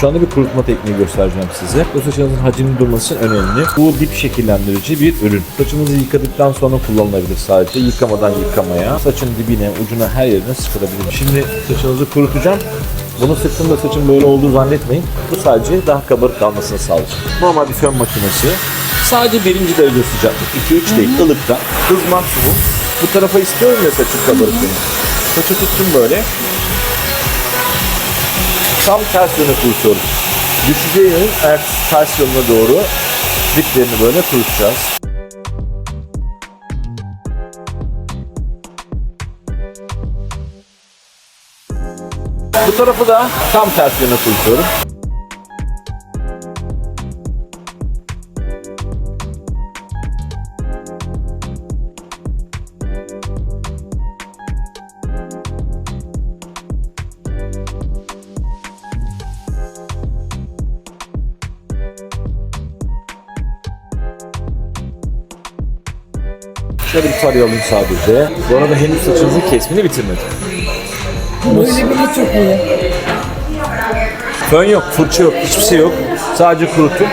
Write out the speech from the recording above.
Şu anda bir kurutma tekniği göstereceğim size. Bu saçınızın hacminin durması için önemli. Bu dip şekillendirici bir ürün. Saçınızı yıkadıktan sonra kullanılabilir sadece. Yıkamadan yıkamaya. Saçın dibine, ucuna her yerine sıkılabilir. Şimdi saçınızı kurutacağım. Bunu sıktığımda saçın böyle olduğu zannetmeyin. Bu sadece daha kabarık kalmasını sağlayacak. Normal bir fön makinesi. Sadece birinci derece sıcaklık. 2-3 değil. ılıkta. Hız maksimum. Bu tarafa istiyorum ya saçın kabarık benim. Saçı tuttum böyle. Tam ters yöne kurutuyoruz. Düşeceği yönün ers- ters yönüne doğru diplerini böyle kurutacağız. Bu tarafı da tam ters yöne kurutuyorum. Şöyle bir tarayalım sadece. Bu arada henüz saçınızın kesmini bitirmedim. Böyle bile çok iyi. Fön yok, fırça yok, hiçbir şey yok. Sadece kuruttum.